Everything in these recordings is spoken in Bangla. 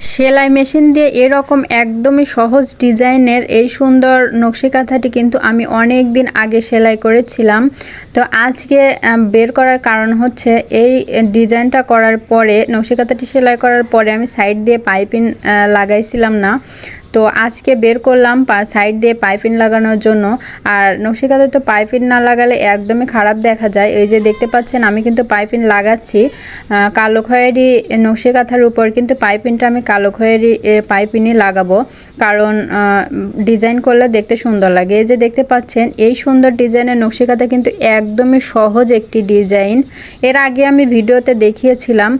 সেলাই মেশিন দিয়ে এরকম একদমই সহজ ডিজাইনের এই সুন্দর নকশি কাঁথাটি কিন্তু আমি অনেক দিন আগে সেলাই করেছিলাম। তো আজকে বের করার কারণ হচ্ছে এই ডিজাইনটা করার পরে নকশি কাঁথাটি সেলাই করার পরে আমি সাইড দিয়ে পাইপিং লাগাইছিলাম না। তো আজকে বের করলাম সাইড দিয়ে পাইপিং লাগানোর জন্য। আর নকশিকাতে তো পাইপিং না লাগালে একদমই খারাপ দেখা যায়। এই যে দেখতে পাচ্ছেন, আমি কিন্তু পাইপিং লাগাচ্ছি। কালো খয়েরি নকশি কাঁথার উপর কিন্তু পাইপিংটা আমি কালো খয়েরি পাইপিনই লাগাবো। কারণ ডিজাইন করলে দেখতে সুন্দর লাগে। এই যে দেখতে পাচ্ছেন, এই সুন্দর ডিজাইনের নকশি কাঁথা কিন্তু একদমই সহজ একটি ডিজাইন। এর আগে আমি ভিডিওতে দেখিয়েছিলাম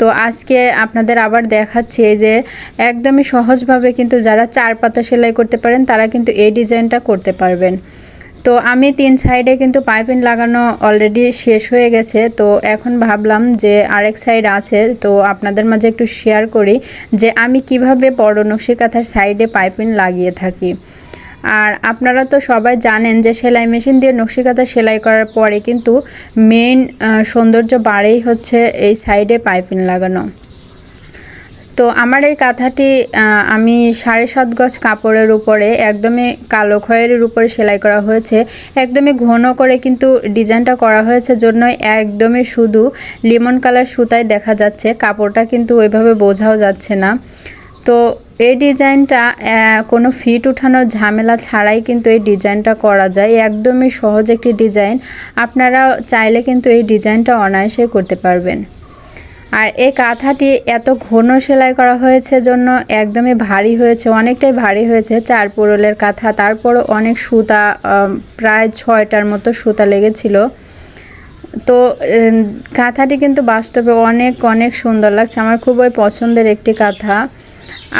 তো আজকে আপনাদের আবার দেখাচ্ছি যে একদমই সহজভাবে কিন্তু যারা চার পাতা সেলাই করতে পারেন, তারা কিন্তু এই ডিজাইনটা করতে পারবেন। তো আমি তিন সাইডে কিন্তু পাইপিং লাগানো অলরেডি শেষ হয়ে গেছে। তো এখন ভাবলাম যে আরেক সাইড আছে, তো আপনাদের মাঝে একটু শেয়ার করি যে আমি কীভাবে বড় নকশি কাঁথার সাইডে পাইপিং লাগিয়ে থাকি। আর আপনারা তো সবাই জানেন যে সেলাই মেশিন দিয়ে নকশি কাঁথা সেলাই করার পরে কিন্তু মেইন সৌন্দর্য বাড়েই হচ্ছে এই সাইডে পাইপিং লাগানো। তো আমার এই কাঁথাটি আমি সাড়ে সাত গজ কাপড়ের উপরে, একদমই কালো খয়েরির উপরে সেলাই করা হয়েছে। একদমই ঘন করে কিন্তু ডিজাইনটা করা হয়েছে জন্য একদমই শুধু লেমন কালার সুতায় দেখা যাচ্ছে। কাপড়টা কিন্তু ওইভাবে বোঝাও যাচ্ছে না। তো এই ডিজাইনটা কোনো ফিট উঠানোর ঝামেলা ছাড়াই কিন্তু এই ডিজাইনটা করা যায়। একদমই সহজ একটি ডিজাইন। আপনারা চাইলে কিন্তু এই ডিজাইনটা অনায়াসে করতে পারবেন। আর এই কাঁথাটি এত ঘন সেলাই করা হয়েছে জন্য একদমই ভারী হয়েছে, অনেকটাই ভারী হয়েছে। চার পোরলের কাঁথা, তারপরও অনেক সুতা প্রায় ছয়টার মতো সুতা লেগেছিল। তো কাঁথাটি কিন্তু বাস্তবে অনেক অনেক সুন্দর লাগছে। আমার খুবই পছন্দের একটি কাঁথা।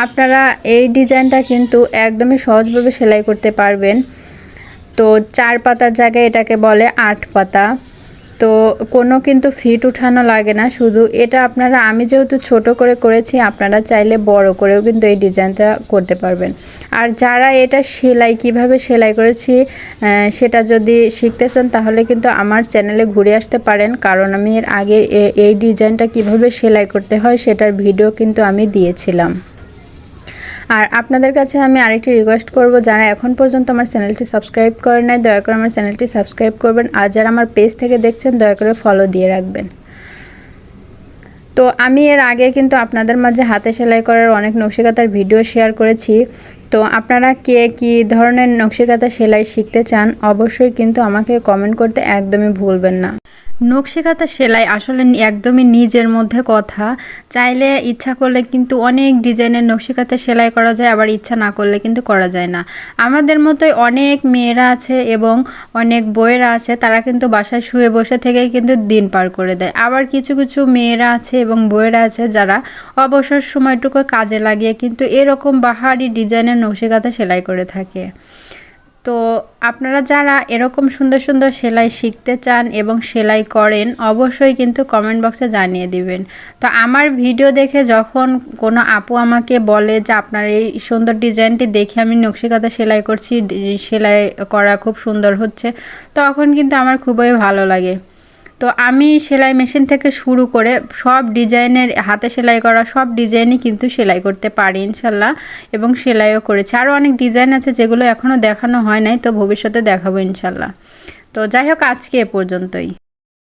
আপনারা এই ডিজাইনটা কিন্তু একদমই সহজভাবে সেলাই করতে পারবেন। তো চার পাতার জায়গায় এটাকে বলে আট পাতা। তো কোনো কিন্তু ফিট উঠানো লাগে না, শুধু এটা আপনারা, আমি যেহেতু ছোট করে করেছি, আপনারা চাইলে বড় করেও কিন্তু এই ডিজাইনটা করতে পারবেন। আর যারা এটা সেলাই, কীভাবে সেলাই করেছি সেটা যদি শিখতে চান, তাহলে কিন্তু আমার চ্যানেলে ঘুরে আসতে পারেন। কারণ আমি এর আগে এই ডিজাইনটা কীভাবে সেলাই করতে হয়, সেটার ভিডিও কিন্তু আমি দিয়েছিলাম। আর আপনাদের কাছে আমি আরেকটি রিকোয়েস্ট করব, যারা এখন পর্যন্ত আমার চ্যানেলটি সাবস্ক্রাইব করে নাই, দয়া করে আমার চ্যানেলটি সাবস্ক্রাইব করবেন। আর যারা আমার পেজ থেকে দেখছেন, দয়া করে ফলো দিয়ে রাখবেন। তো আমি এর আগে কিন্তু আপনাদের মাঝে হাতে সেলাই করার অনেক নকশিকাতার ভিডিও শেয়ার করেছি। তো আপনারা কে কী ধরনের নকশিকাতা সেলাই শিখতে চান, অবশ্যই কিন্তু আমাকে কমেন্ট করতে একদমই ভুলবেন না। নকশিকাতা সেলাই আসলে একদমই নিজের মধ্যে কথা। চাইলে ইচ্ছা করলে কিন্তু অনেক ডিজাইনের নকশিকাতা সেলাই করা যায়, আবার ইচ্ছা না করলে কিন্তু করা যায় না। আমাদের মতোই অনেক মেয়েরা আছে এবং অনেক বইয়েরা আছে, তারা কিন্তু বাসায় শুয়ে বসে থেকেই কিন্তু দিন পার করে দেয়। আবার কিছু কিছু মেয়েরা আছে এবং বইয়েরা আছে যারা অবসর সময়টুকু কাজে লাগিয়ে কিন্তু এরকম বাহারি ডিজাইনের নকশিকাতা সেলাই করে থাকে। তো আপনারা যারা এরকম সুন্দর সুন্দর সেলাই শিখতে চান এবং সেলাই করেন, অবশ্যই কিন্তু কমেন্ট বক্সে জানিয়ে দিবেন। তো আমার ভিডিও দেখে যখন কোনো আপু আমাকে বলে যে, আপনার এই সুন্দর ডিজাইনটি দেখে আমি নকশিকাতা সেলাই করছি, সেলাই করা খুব সুন্দর হচ্ছে, তখন কিন্তু আমার খুবই ভালো লাগে। তো আমি সেলাই মেশিন থেকে শুরু করে সব ডিজাইনের, হাতে সেলাই করা সব ডিজাইনই কিন্তু সেলাই করতে পারি ইনশাল্লাহ এবং সেলাইও করেছি। আরও অনেক ডিজাইন আছে যেগুলো এখনও দেখানো হয় নাই, তো ভবিষ্যতে দেখাবো ইনশাল্লাহ। তো যাই হোক, আজকে এ পর্যন্তই।